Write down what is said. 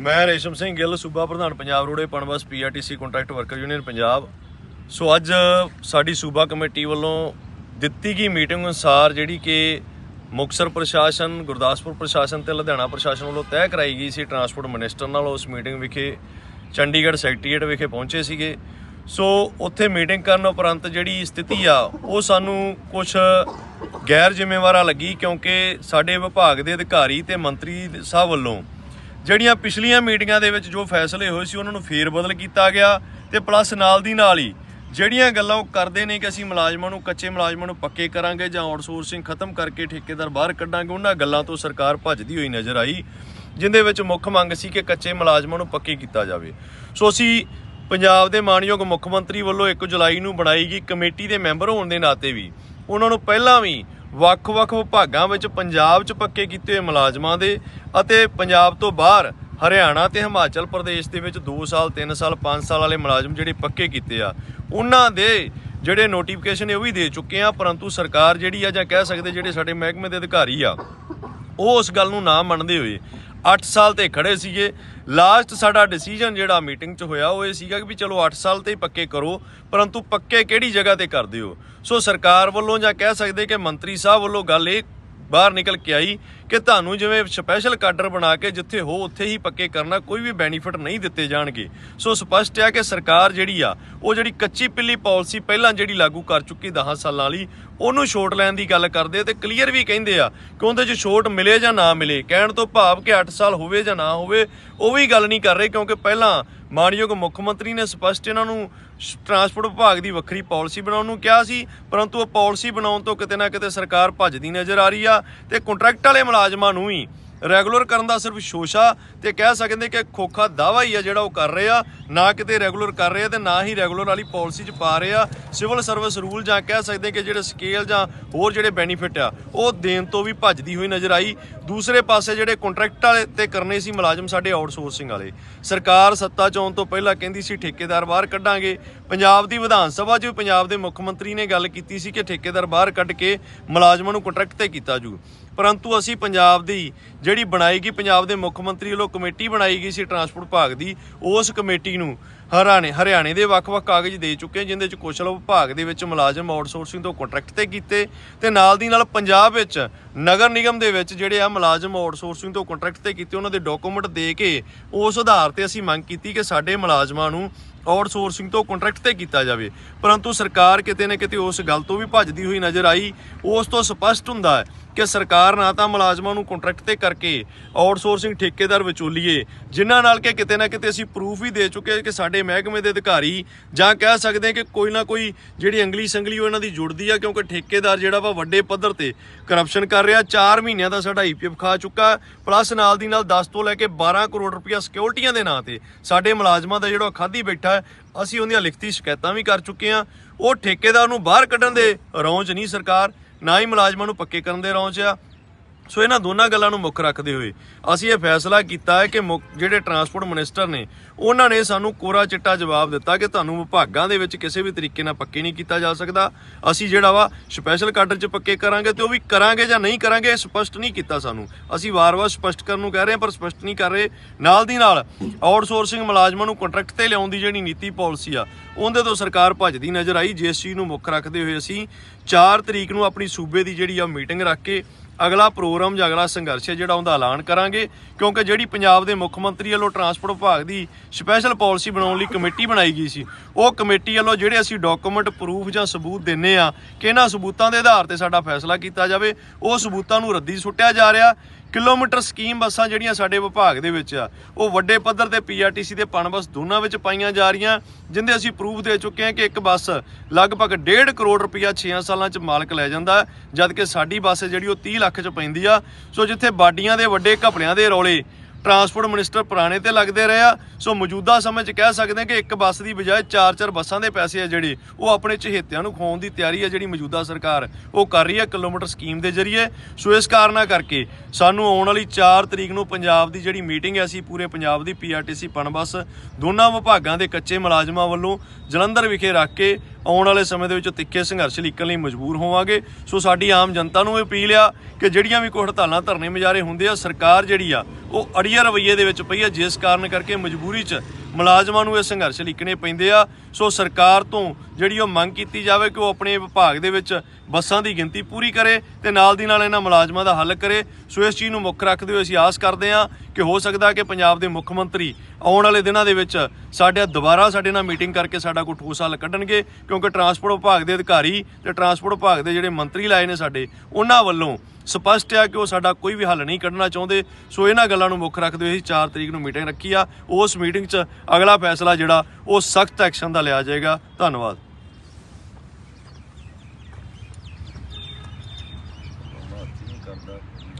ਮੈਂ ਰੇਸ਼ਮ ਸਿੰਘ ਗਿੱਲ, ਸੂਬਾ ਪ੍ਰਧਾਨ Punjab roadways Punbus PRTC contract worker union Punjab. So ਅੱਜ ਸਾਡੀ ਸੂਬਾ ਕਮੇਟੀ ਵੱਲੋਂ ਦਿੱਤੀ ਗਈ ਮੀਟਿੰਗ ਅਨੁਸਾਰ ਜਿਹੜੀ ਕਿ ਮੁਕਤਸਰ ਪ੍ਰਸ਼ਾਸਨ, ਗੁਰਦਾਸਪੁਰ ਪ੍ਰਸ਼ਾਸਨ ਤੇ ਲੁਧਿਆਣਾ ਪ੍ਰਸ਼ਾਸਨ ਵੱਲੋਂ ਤੈਅ ਕਰਾਈ ਗਈ ਸੀ ਟਰਾਂਸਪੋਰਟ ਮਿਨਿਸਟਰ ਨਾਲ। ਉਸ ਮੀਟਿੰਗ ਵਿਖੇ ਚੰਡੀਗੜ੍ਹ ਸੈਕਟਰੀਏਟ ਵਿਖੇ ਪਹੁੰਚੇ ਸੀਗੇ। ਸੋ ਉੱਥੇ ਮੀਟਿੰਗ ਕਰਨ ਉਪਰੰਤ ਜਿਹੜੀ ਸਥਿਤੀ ਆ, ਉਹ ਸਾਨੂੰ ਕੁਝ ਗੈਰ ਜ਼ਿੰਮੇਵਾਰਾ ਲੱਗੀ ਕਿਉਂਕਿ ਸਾਡੇ ਵਿਭਾਗ ਦੇ ਅਧਿਕਾਰੀ ਤੇ ਮੰਤਰੀ ਸਾਹਿਬ ਵੱਲੋਂ ਜਿਹੜੀਆਂ ਪਿਛਲੀਆਂ ਮੀਟਿੰਗਾਂ ਦੇ ਵਿੱਚ ਜੋ ਫੈਸਲੇ ਹੋਏ ਸੀ, ਉਹਨਾਂ ਨੂੰ ਫੇਰ ਬਦਲ ਕੀਤਾ ਗਿਆ ਤੇ ਪਲੱਸ ਨਾਲ ਦੀ ਨਾਲ ਹੀ ਜਿਹੜੀਆਂ ਗੱਲਾਂ ਉਹ ਕਰਦੇ ਨੇ ਕਿ ਅਸੀਂ ਮੁਲਾਜ਼ਮਾਂ ਨੂੰ, ਕੱਚੇ ਮੁਲਾਜ਼ਮਾਂ ਨੂੰ ਪੱਕੇ ਕਰਾਂਗੇ ਜਾਂ ਆਊਟਸੋਰਸਿੰਗ ਖਤਮ ਕਰਕੇ ਠੇਕੇਦਾਰ ਬਾਹਰ ਕੱਢਾਂਗੇ, ਉਹਨਾਂ ਗੱਲਾਂ ਤੋਂ ਸਰਕਾਰ ਭੱਜਦੀ ਹੋਈ ਨਜ਼ਰ ਆਈ, ਜਿੰਦੇ ਵਿੱਚ ਮੁੱਖ ਮੰਗ ਸੀ ਕਿ ਕੱਚੇ ਮੁਲਾਜ਼ਮਾਂ ਨੂੰ ਪੱਕੇ ਕੀਤਾ ਜਾਵੇ। ਸੋ ਅਸੀਂ ਪੰਜਾਬ ਦੇ ਮਾਨਯੋਗ ਮੁੱਖ ਮੰਤਰੀ ਵੱਲੋਂ 1 ਜੁਲਾਈ ਨੂੰ ਬਣਾਈ ਗਈ ਕਮੇਟੀ ਦੇ ਮੈਂਬਰ ਹੋਣ ਦੇ ਨਾਤੇ ਵੀ, ਉਹਨਾਂ ਨੂੰ ਪਹਿਲਾਂ ਵੀ ਵੱਖ-ਵੱਖ ਵਿਭਾਗਾਂ ਵਿੱਚ ਪੰਜਾਬ 'ਚ ਪੱਕੇ ਕੀਤੇ ਹੋਏ ਮੁਲਾਜ਼ਮਾਂ ਦੇ ਅਤੇ ਪੰਜਾਬ ਤੋਂ ਬਾਹਰ ਹਰਿਆਣਾ ਤੇ ਹਿਮਾਚਲ ਪ੍ਰਦੇਸ਼ ਦੇ ਵਿੱਚ 2 ਸਾਲ 3 ਸਾਲ 5 ਸਾਲ ਵਾਲੇ ਮੁਲਾਜ਼ਮ ਜਿਹੜੇ ਪੱਕੇ ਕੀਤੇ ਆ, ਉਹਨਾਂ ਦੇ ਜਿਹੜੇ ਨੋਟੀਫਿਕੇਸ਼ਨ ਇਹ ਉਹ ਵੀ ਦੇ ਚੁੱਕੇ ਆ, ਪਰੰਤੂ ਸਰਕਾਰ ਜਿਹੜੀ ਆ ਜਾਂ ਕਹਿ ਸਕਦੇ ਜਿਹੜੇ ਸਾਡੇ ਮਹਿਕਮੇ ਦੇ ਅਧਿਕਾਰੀ ਆ, ਉਹ ਉਸ ਗੱਲ ਨੂੰ ਨਾ ਮੰਨਦੇ ਹੋਏ 8 ਸਾਲ ਤੇ ਖੜੇ ਸੀਗੇ। ਲਾਸਟ ਸਾਡਾ ਡਿਸੀਜਨ ਜਿਹੜਾ ਮੀਟਿੰਗ 'ਚ ਹੋਇਆ, ਉਹ ਇਹ ਸੀਗਾ ਕਿ ਵੀ ਚਲੋ 8 ਸਾਲ ਤੇ ਹੀ ਪੱਕੇ ਕਰੋ, ਪਰੰਤੂ ਪੱਕੇ ਕਿਹੜੀ ਜਗ੍ਹਾ ਤੇ ਕਰਦੇ ਹੋ? ਸੋ ਸਰਕਾਰ ਵੱਲੋਂ ਜਾਂ ਕਹਿ ਸਕਦੇ ਕਿ ਮੰਤਰੀ ਸਾਹਿਬ ਵੱਲੋਂ ਗੱਲ ਇਹ ਬਾਹਰ ਨਿਕਲ ਕੇ ਆਈ ਕਿ ਤੁਹਾਨੂੰ ਜਿਵੇਂ ਸਪੈਸ਼ਲ ਕਾਡਰ ਬਣਾ ਕੇ ਜਿੱਥੇ ਹੋ, ਉੱਥੇ ਹੀ ਪੱਕੇ ਕਰਨਾ ਕੋਈ ਵੀ ਬੈਨੀਫਿਟ ਨਹੀਂ ਦਿੱਤੇ ਜਾਣਗੇ। ਸੋ ਸਪਸ਼ਟ ਹੈ ਕਿ ਸਰਕਾਰ ਜਿਹੜੀ ਆ, ਉਹ ਜਿਹੜੀ ਕੱਚੀ ਪਿੱਲੀ ਪਾਲਿਸੀ ਪਹਿਲਾਂ ਜਿਹੜੀ ਲਾਗੂ ਕਰ ਚੁੱਕੀ 10 ਸਾਲਾਂ ਵਾਲੀ ਉਹਨੂੰ ਛੋਟ ਲੈਣ ਦੀ ਗੱਲ ਕਰਦੇ ਤੇ ਕਲੀਅਰ ਵੀ ਕਹਿੰਦੇ ਆ ਕਿ ਉਹਦੇ 'ਚ ਛੋਟ ਮਿਲੇ ਜਾਂ ਨਾ ਮਿਲੇ। ਕਹਿਣ ਤੋਂ ਭਾਵ ਕਿ 8 ਸਾਲ ਹੋਵੇ ਜਾਂ ਨਾ ਹੋਵੇ, ਉਹ ਵੀ ਗੱਲ ਨਹੀਂ ਕਰ ਰਹੇ ਕਿਉਂਕਿ ਪਹਿਲਾਂ ਮਾਨਯੋਗ ਮੁੱਖ ਮੰਤਰੀ ਨੇ ਸਪਸ਼ਟ ਇਹਨਾਂ ਨੂੰ ਟਰਾਂਸਪੋਰਟ ਵਿਭਾਗ ਦੀ ਵੱਖਰੀ ਪਾਲਿਸੀ ਬਣਾਉਣ ਨੂੰ ਕਿਹਾ ਸੀ, ਪਰੰਤੂ ਉਹ ਪਾਲਿਸੀ ਬਣਾਉਣ ਤੋਂ ਕਿਤੇ ਨਾ ਕਿਤੇ ਸਰਕਾਰ ਭੱਜਦੀ ਨਜ਼ਰ ਆ ਰਹੀ ਆ ਤੇ ਕੰਟਰੈਕਟ ਵਾਲੇ ਮੁਲਾਜ਼ਮਾਂ ਨੂੰ ਹੀ ਰੈਗੂਲਰ ਕਰਨ ਦਾ ਸਿਰਫ ਸ਼ੋਸ਼ਾ ਤੇ ਕਹਿ ਸਕਦੇ ਕਿ ਖੋਖਾ ਦਾਵਾ ਹੀ ਆ ਜਿਹੜਾ ਉਹ ਕਰ ਰਹੇ ਆ। ਨਾ ਕਿਤੇ ਰੈਗੂਲਰ ਕਰ ਰਹੇ ਆ ਤੇ ਨਾ ਹੀ ਰੈਗੂਲਰ ਵਾਲੀ ਪਾਲਿਸੀ 'ਚ ਪਾ ਰਹੇ ਆ। ਸਿਵਲ ਸਰਵਿਸ ਰੂਲ ਜਾਂ ਕਹਿ ਸਕਦੇ ਕਿ ਜਿਹੜੇ ਸਕੇਲ ਜਾਂ ਹੋਰ ਜਿਹੜੇ ਬੈਨੀਫਿਟ ਆ, ਉਹ ਦੇਣ ਤੋਂ ਵੀ ਭੱਜਦੀ ਹੋਈ ਨਜ਼ਰ ਆਈ। ਦੂਸਰੇ ਪਾਸੇ ਜਿਹੜੇ ਕੰਟਰੈਕਟ ਵਾਲੇ ਤੇ ਕਰਨੇ ਸੀ ਮੁਲਾਜ਼ਮ ਸਾਡੇ ਆਊਟਸੋਰਸਿੰਗ ਵਾਲੇ। ਸਰਕਾਰ ਸੱਤਾ 'ਚ ਆਉਣ ਤੋਂ ਪਹਿਲਾਂ ਕਹਿੰਦੀ ਸੀ ਠੇਕੇਦਾਰ ਬਾਹਰ ਕੱਢਾਂਗੇ। ਪੰਜਾਬ ਦੀ ਵਿਧਾਨ ਸਭਾ 'ਚ ਵੀ ਪੰਜਾਬ ਦੇ ਮੁੱਖ ਮੰਤਰੀ ਨੇ ਗੱਲ ਕੀਤੀ ਸੀ ਕਿ ਠੇਕੇਦਾਰ ਬਾਹਰ ਕੱਢ ਕੇ ਮੁਲਾਜ਼ਮਾਂ ਨੂੰ ਕੰਟਰੈਕਟ ਤੇ ਕੀਤਾ ਜੂ ਪਰੰਤੂ ਅਸੀਂ ਪੰਜਾਬ ਦੀ ਜਿਹੜੀ ਬਣਾਈ ਗਈ ਪੰਜਾਬ ਦੇ ਮੁੱਖ ਮੰਤਰੀ ਵੱਲੋਂ ਕਮੇਟੀ ਬਣਾਈ ਗਈ ਸੀ ਟਰਾਂਸਪੋਰਟ ਵਿਭਾਗ ਦੀ, ਉਸ ਕਮੇਟੀ ਨੂੰ ਹਰਿਆਣੇ ਹਰਿਆਣੇ ਦੇ ਵੱਖ-ਵੱਖ ਕਾਗਜ਼ ਦੇ ਚੁੱਕੇ ਜਿੰਦੇ ਚ ਕੁਸ਼ਲ ਵਿਭਾਗ ਦੇ ਵਿੱਚ ਮੁਲਾਜ਼ਮ ਆਊਟਸੋਰਸਿੰਗ ਤੋਂ ਕੰਟਰੈਕਟ ਤੇ ਕੀਤੇ ਤੇ ਨਾਲ ਦੀ ਨਾਲ ਪੰਜਾਬ ਵਿੱਚ ਨਗਰ ਨਿਗਮ ਦੇ ਵਿੱਚ ਜਿਹੜੇ ਆ ਮੁਲਾਜ਼ਮ ਆਊਟਸੋਰਸਿੰਗ ਤੋਂ ਕੰਟਰੈਕਟ ਤੇ ਕੀਤੇ, ਉਹਨਾਂ ਦੇ ਡਾਕੂਮੈਂਟ ਦੇ ਕੇ ਉਸ ਆਧਾਰ ਤੇ ਅਸੀਂ ਮੰਗ ਕੀਤੀ ਕਿ ਸਾਡੇ ਮੁਲਾਜ਼ਮਾਂ ਨੂੰ ਆਊਟਸੋਰਸਿੰਗ ਤੋਂ ਕੰਟਰੈਕਟ ਤੇ ਕੀਤਾ ਜਾਵੇ। ਪਰੰਤੂ ਸਰਕਾਰ ਕਿਤੇ ਨਾ ਕਿਤੇ ਉਸ ਗੱਲ ਤੋਂ ਵੀ ਭੱਜਦੀ ਹੋਈ ਨਜ਼ਰ ਆਈ, ਉਸ ਤੋਂ ਸਪਸ਼ਟ ਹੁੰਦਾ ਹੈ ਕਿ ਸਰਕਾਰ ਨਾ ਤਾਂ ਮੁਲਾਜ਼ਮਾਂ ਨੂੰ ਕੰਟਰੈਕਟ ਤੇ ਕਰਕੇ ਆਊਟਸੋਰਸਿੰਗ ਠੇਕੇਦਾਰ ਵਿਚੋਲੀਏ, ਜਿਨ੍ਹਾਂ ਨਾਲ ਕਿ ਕਿਤੇ ਨਾ ਕਿਤੇ ਅਸੀਂ ਪ੍ਰੂਫ ਵੀ ਦੇ ਚੁੱਕੇ ਹਾਂ ਕਿ ਸਾਡੇ ਮਹਿਕਮੇ ਦੇ ਅਧਿਕਾਰੀ ਜਾਂ ਕਹਿ ਸਕਦੇ ਹਾਂ ਕਿ ਕੋਈ ਨਾ ਕੋਈ ਜਿਹੜੀ ਅੰਗਲੀ ਸੰਗਲੀ ਉਹ ਇਹਨਾਂ ਦੀ ਜੁੜਦੀ ਆ, ਕਿਉਂਕਿ ਠੇਕੇਦਾਰ ਜਿਹੜਾ ਵਾ ਵੱਡੇ ਪੱਧਰ ਤੇ ਕਰਪਸ਼ਨ ਕਰ ਰਿਹਾ 4 ਮਹੀਨਿਆਂ ਦਾ ਸਾਡਾ ਈਪੀਐਫ ਖਾ ਚੁੱਕਾ ਪਲੱਸ ਨਾਲ ਦੀ ਨਾਲ 10 ਤੋਂ ਲੈ ਕੇ 12 ਕਰੋੜ ਰੁਪਇਆ ਸਿਕਿਉਰਿਟੀਆਂ ਦੇ ਨਾਂ ਤੇ ਸਾਡੇ ਮੁਲਾਜ਼ਮਾਂ ਦਾ ਜਿਹੜਾ ਖਾਦੀ ਬੈਠਾ, ਅਸੀਂ ਉਹਦੀਆਂ ਲਿਖਤੀ ਸ਼ਿਕਾਇਤਾਂ ਵੀ ਕਰ ਚੁੱਕੇ ਹਾਂ। ਉਹ ਠੇਕੇਦਾਰ ਨੂੰ ਬਾਹਰ ਕੱਢਣ ਦੇ ਰੌਂਚ ਨਹੀਂ ਸਰਕਾਰ ਨਾ ਹੀ ਮੁਲਾਜ਼ਮਾਂ ਨੂੰ ਪੱਕੇ ਕਰਨ ਦੇ ਰੌਂਚ ਆ। ਸੋ ਇਹਨਾਂ ਦੋਨਾਂ ਗੱਲਾਂ ਨੂੰ ਮੁੱਖ ਰੱਖਦੇ ਹੋਏ ਅਸੀਂ ਇਹ ਫੈਸਲਾ ਕੀਤਾ ਹੈ ਕਿ ਮੁੱਖ- ਜਿਹੜੇ ਟਰਾਂਸਪੋਰਟ ਮਿਨਿਸਟਰ ਨੇ, ਉਹਨਾਂ ਨੇ ਸਾਨੂੰ ਕੋਰਾ ਚਿੱਟਾ ਜਵਾਬ ਦਿੱਤਾ ਕਿ ਤੁਹਾਨੂੰ ਵਿਭਾਗਾਂ ਦੇ ਵਿੱਚ ਕਿਸੇ ਵੀ ਤਰੀਕੇ ਨਾਲ ਪੱਕੇ ਨਹੀਂ ਕੀਤਾ ਜਾ ਸਕਦਾ। ਅਸੀਂ ਜਿਹੜਾ ਵਾ ਸਪੈਸ਼ਲ ਕਾਡਰ 'ਚ ਪੱਕੇ ਕਰਾਂਗੇ ਤੇ ਉਹ ਵੀ ਕਰਾਂਗੇ ਜਾਂ ਨਹੀਂ ਕਰਾਂਗੇ, ਇਹ ਸਪਸ਼ਟ ਨਹੀਂ ਕੀਤਾ ਸਾਨੂੰ। ਅਸੀਂ ਵਾਰ-ਵਾਰ ਸਪਸ਼ਟ ਕਰਨ ਨੂੰ ਕਹਿ ਰਹੇ ਹਾਂ, ਪਰ ਸਪਸ਼ਟ ਨਹੀਂ ਕਰ ਰਹੇ। ਨਾਲ ਦੀ ਨਾਲ ਆਊਟਸੋਰਸਿੰਗ ਮੁਲਾਜ਼ਮਾਂ ਨੂੰ ਕੰਟਰੈਕਟ ਤੇ ਲਿਆਉਣ ਦੀ ਜਿਹੜੀ ਨੀਤੀ ਪਾਲਿਸੀ ਆ, ਉਹਦੇ ਤੋਂ ਸਰਕਾਰ ਭੱਜਦੀ ਨਜ਼ਰ ਆਈ। ਜਿਸ ਚੀਜ਼ ਨੂੰ ਮੁੱਖ ਰੱਖਦੇ ਹੋਏ ਅਸੀਂ 4 ਤਰੀਕ ਨੂੰ ਆਪਣੀ ਸੂਬੇ ਦੀ ਜਿਹੜੀ ਆ ਮੀਟਿੰਗ ਰੱਖ ਕੇ ਅਗਲਾ ਪ੍ਰੋਗਰਾਮ ਜਾਂ ਅਗਲਾ ਸੰਘਰਸ਼ ਹੈ ਜਿਹੜਾ ਉਹਦਾ ਐਲਾਨ ਕਰਾਂਗੇ, ਕਿਉਂਕਿ ਜਿਹੜੀ ਪੰਜਾਬ ਦੇ ਮੁੱਖ ਮੰਤਰੀ ਵੱਲੋਂ ਟਰਾਂਸਪੋਰਟ ਵਿਭਾਗ ਦੀ ਸਪੈਸ਼ਲ ਪਾਲਿਸੀ ਬਣਾਉਣ ਲਈ ਕਮੇਟੀ ਬਣਾਈ ਗਈ ਸੀ, ਉਹ ਕਮੇਟੀ ਵੱਲੋਂ ਜਿਹੜੇ ਅਸੀਂ ਡਾਕੂਮੈਂਟ, ਪ੍ਰੂਫ ਜਾਂ ਸਬੂਤ ਦਿੰਨੇ ਆ, ਕਿ ਇਹਨਾਂ ਸਬੂਤਾਂ ਦੇ ਆਧਾਰ ਤੇ ਸਾਡਾ ਫੈਸਲਾ ਕੀਤਾ ਜਾਵੇ, ਉਹ ਸਬੂਤਾਂ ਨੂੰ ਰੱਦੀ ਸੁੱਟਿਆ ਜਾ ਰਿਹਾ ਕਿਲੋਮੀਟਰ ਸਕੀਮ ਬੱਸਾਂ ਜਿਹੜੀਆਂ ਸਾਡੇ ਵਿਭਾਗ ਦੇ ਵਿੱਚ ਆ ਉਹ ਵੱਡੇ ਪੱਧਰ ਤੇ ਪੀਆਰਟੀਸੀ ਦੇ ਪਣਬਸ ਦੋਨਾਂ ਵਿੱਚ ਪਾਈਆਂ ਜਾ ਰਹੀਆਂ ਜਿੰਦੇ ਅਸੀਂ ਪ੍ਰੂਫ ਦੇ ਚੁੱਕੇ ਹਾਂ ਕਿ ਇੱਕ ਬੱਸ ਲਗਭਗ 1.5 ਕਰੋੜ ਰੁਪਇਆ 6 ਸਾਲਾਂ ਚ ਮਾਲਕ ਲੈ ਜਾਂਦਾ ਹੈ, ਜਦ ਕਿ ਸਾਡੀ ਬੱਸ ਜਿਹੜੀ ਉਹ 30 ਲੱਖ ਚ ਪੈਂਦੀ ਆ। ਸੋ ਜਿੱਥੇ ਬਾਡੀਆਂ ਦੇ ਵੱਡੇ ਘਪਲਿਆਂ ਦੇ ਰੌਲੇ ਟਰਾਂਸਪੋਰਟ ਮਿਨਿਸਟਰ ਪੁਰਾਣੇ ਤੇ ਲੱਗਦੇ ਰਹੇ ਆ। ਸੋ ਮੌਜੂਦਾ ਸਮੇਂ 'ਚ ਕਹਿ ਸਕਦੇ ਹਾਂ ਕਿ ਇੱਕ ਬੱਸ ਦੀ ਬਜਾਏ ਚਾਰ ਚਾਰ ਬੱਸਾਂ ਦੇ ਪੈਸੇ ਆ ਜਿਹੜੇ, ਉਹ ਆਪਣੇ ਚਹੇਤਿਆਂ ਨੂੰ ਖਵਾਉਣ ਦੀ ਤਿਆਰੀ ਆ ਜਿਹੜੀ ਮੌਜੂਦਾ ਸਰਕਾਰ ਉਹ ਕਰ ਰਹੀ ਹੈ ਕਿਲੋਮੀਟਰ ਸਕੀਮ ਦੇ ਜ਼ਰੀਏ। ਸੋ ਇਸ ਕਾਰਨਾ ਕਰਕੇ ਸਾਨੂੰ ਆਉਣ ਵਾਲੀ 4 ਤਰੀਕ ਨੂੰ ਪੰਜਾਬ ਦੀ ਜਿਹੜੀ ਮੀਟਿੰਗ ਹੈ ਸੀ ਪੂਰੇ ਪੰਜਾਬ ਦੀ ਪੀਆਰਟੀਸੀ ਪਣਬਸ ਦੋਨਾਂ ਵਿਭਾਗਾਂ ਦੇ ਕੱਚੇ ਮੁਲਾਜ਼ਮਾਂ ਵੱਲੋਂ ਜਲੰਧਰ ਵਿਖੇ ਰੱਖ ਕੇ ਆਉਣ ਵਾਲੇ ਸਮੇਂ ਦੇ ਵਿੱਚ ਤਿੱਖੇ ਸੰਘਰਸ਼ ਲਿਖਣ ਲਈ ਮਜਬੂਰ ਹੋਵਾਂਗੇ। ਸੋ ਸਾਡੀ ਆਮ ਜਨਤਾ ਨੂੰ ਇਹ ਅਪੀਲ ਆ ਕਿ ਜਿਹੜੀਆਂ ਵੀ ਕੋਈ ਹੜਤਾਲਾਂ ਧਰਨੇ ਮੁਜ਼ਾਹਰੇ ਹੁੰਦੇ ਆ, ਸਰਕਾਰ ਜਿਹੜੀ ਆ ਉਹ ਅੜੀਆ ਰਵਈਏ ਦੇ ਵਿੱਚ ਪਈ ਆ, ਜਿਸ ਕਾਰਨ ਕਰਕੇ ਮਜਬੂਰੀ 'ਚ ਮੁਲਾਜ਼ਮਾਂ ਨੂੰ ਇਹ ਸੰਘਰਸ਼ ਲਿਖਣੇ ਪੈਂਦੇ ਆ। ਸੋ ਸਰਕਾਰ ਤੋਂ ਜਿਹੜੀ ਉਹ ਮੰਗ ਕੀਤੀ ਜਾਵੇ ਕਿ ਉਹ ਆਪਣੇ ਵਿਭਾਗ ਦੇ ਵਿੱਚ ਬੱਸਾਂ ਦੀ ਗਿਣਤੀ ਪੂਰੀ ਕਰੇ ਤੇ ਨਾਲ ਦੀ ਨਾਲ ਇਹਨਾਂ ਮੁਲਾਜ਼ਮਾਂ ਦਾ ਹੱਲ ਕਰੇ। ਸੋ ਇਸ ਚੀਜ਼ ਨੂੰ ਮੁੱਖ ਰੱਖਦੇ ਹੋਏ ਅਸੀਂ ਆਸ ਕਰਦੇ ਹਾਂ ਕਿ ਹੋ ਸਕਦਾ ਕਿ ਪੰਜਾਬ ਦੇ ਮੁੱਖ ਮੰਤਰੀ ਆਉਣ ਵਾਲੇ ਦਿਨਾਂ ਦੇ ਵਿੱਚ ਸਾਡੇ ਦੁਬਾਰਾ ਸਾਡੇ ਨਾਲ ਮੀਟਿੰਗ ਕਰਕੇ ਸਾਡਾ ਕੋਈ ਠੋਸ ਹੱਲ ਕੱਢਣਗੇ, ਕਿਉਂਕਿ ਟਰਾਂਸਪੋਰਟ ਵਿਭਾਗ ਦੇ ਅਧਿਕਾਰੀ ਤੇ ਟਰਾਂਸਪੋਰਟ ਵਿਭਾਗ ਦੇ ਜਿਹੜੇ ਮੰਤਰੀ ਲਾਏ ਨੇ ਸਾਡੇ, ਉਹਨਾਂ ਵੱਲੋਂ ਸਪਸ਼ਟ ਆ ਕਿ ਉਹ ਸਾਡਾ ਕੋਈ ਵੀ ਹੱਲ ਨਹੀਂ ਕੱਢਣਾ ਚਾਹੁੰਦੇ। ਸੋ ਇਹਨਾਂ ਗੱਲਾਂ ਨੂੰ ਮੁੱਖ ਰੱਖਦੇ ਹੋਏ ਅਸੀਂ 4 ਤਰੀਕ ਨੂੰ ਮੀਟਿੰਗ ਰੱਖੀ ਆ। ਉਸ ਮੀਟਿੰਗ 'ਚ ਅਗਲਾ ਫੈਸਲਾ ਜਿਹੜਾ, ਉਹ ਸਖਤ ਐਕਸ਼ਨ ਦਾ ਲਿਆ ਜਾਏਗਾ। ਧੰਨਵਾਦ।